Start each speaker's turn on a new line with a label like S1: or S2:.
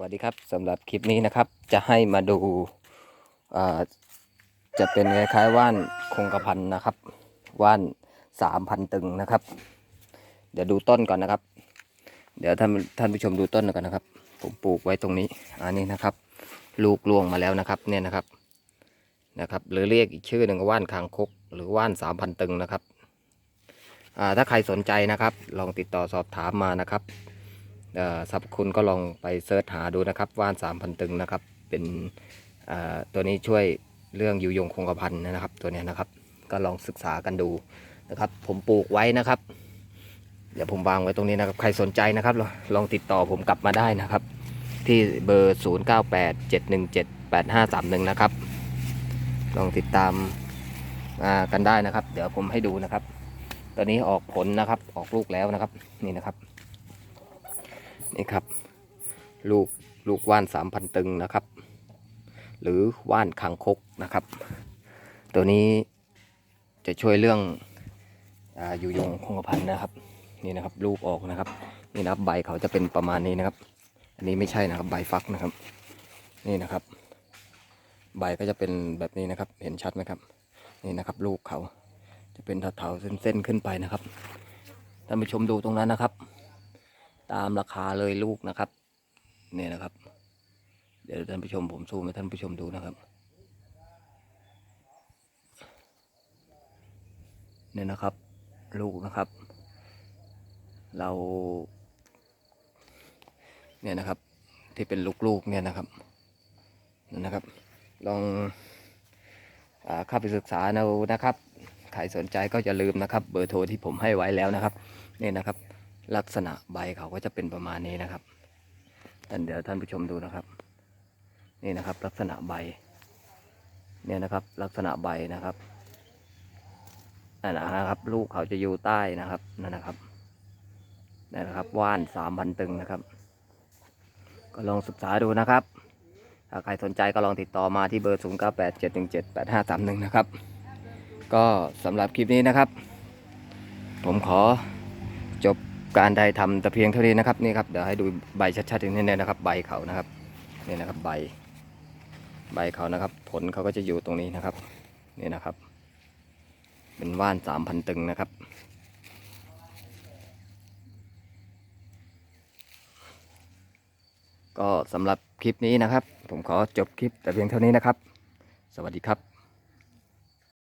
S1: วัสดีครับสำหรับคลิปนี้นะครับ จะให้มาดูาจะเป็นคล้ายๆว่านคงกระพันนะครับ ว่านสามพันตึงนะครับ เดี๋ยวดูต้นก่อนนะครับ เดี๋ยวท่านท่านผู้ชมดูต้นก่อนนะครับ ผมปลูกไว้ตรงนี้อันนี้นะครับ ลูกล่วงมาแล้วนะครับเนี่ยนะครับนะครับหรือเรียกอีกชื่อหนึ่งว่านคางคก หรือว่านสามพันตึงนะครับถ้าใครสนใจนะครับ ลองติดต่อสอบถามมานะครับ สรรพคุณก็ลองไปเสิร์ชหาดูนะครับว่านสามพันตึงนะครับ เป็นตัวนี้ช่วยเรื่องอยู่ยงคงกระพันนะครับ ตัวนี้นะครับ ก็ลองศึกษากันดูนะครับ ผมปลูกไว้นะครับ เดี๋ยวผมวางไว้ตรงนี้นะครับ ใครสนใจนะครับ ลองติดต่อผมกลับมาได้นะครับ ที่เบอร์ 0 9 8 7 1 7 8 5 3 1 นะครับ ลองติดตามกันได้นะครับ เดี๋ยวผมให้ดูนะครับ ตอนนี้ออกผลนะครับ ออกลูกแล้วนะครับ นี่นะครับ นี่ครับ ลูกลูกว่านสามพันตึงนะครับ หรือว่านคางคกนะครับ ตัวนี้จะช่วยเรื่องออยู่ยงคงกระพันนะครับ นี่นะครับลูกออกนะครับ นี่นะครับใบเขาจะเป็นประมาณนี้นะครับ อันนี้ไม่ใช่นะครับใบฟักนะครับ นี่นะครับ ใบก็จะเป็นแบบนี้นะครับ เห็นชัดไหมครับ นี่นะครับ ลูกเขาจะเป็นเถาๆเส้นๆขึ้นไปนะครับท่านผู้ชมดูตรงนั้นนะครับ ตามราคาเลยลูกนะครับเนี่ยนะครับ เดี๋ยวท่านผู้ชมผมซูมให้ท่านผู้ชมดูนะครับเนี่ยนะครับ ลูกนะครับ เราเนี่ยนะครับที่เป็นลูกๆเนี่ยนะครับนั่นนะครับ ลองอเข้าไปศึกษาเอานะครับ ใครสนใจก็จะลืมนะครับ เบอร์โทรที่ผมให้ไว้แล้วนะครับเนี่ยนะครับ ลักษณะใบเขาก็จะเป็นประมาณนี้นะครับท่านเดี๋ยวท่านผู้ชมดูนะครับ นี่นะครับ ลักษณะใบ เนี่ยนะครับ ลักษณะใบนะครับนั่นนะครับ ลูกเขาจะอยู่ใต้นะครับนั่นนะครับนั่นนะครับว่านสามพันตึงนะครับ ก็ลองศึกษาดูนะครับถ้าใครสนใจก็ลองติดต่อมาที่เบอร์ 0 9 8 7 1 7 8 5 3 1 นะครับ ก็สำหรับคลิปนี้นะครับ ผมขอจบ การได้ทำแต่เพียงเท่านี้นะครับนี่ครับเดี๋ยวให้ดูใบชัดๆอย่างนี้นะครับ ใบเขานะครับนี่นะครับใบ ใบเขานะครับ ผลเขาก็จะอยู่ตรงนี้นะครับนี่นะครับ เป็นว่านสามพันตึงนะครับก็สำหรับคลิปนี้นะครับ ผมขอจบคลิปแต่เพียงเท่านี้นะครับ สวัสดีครับ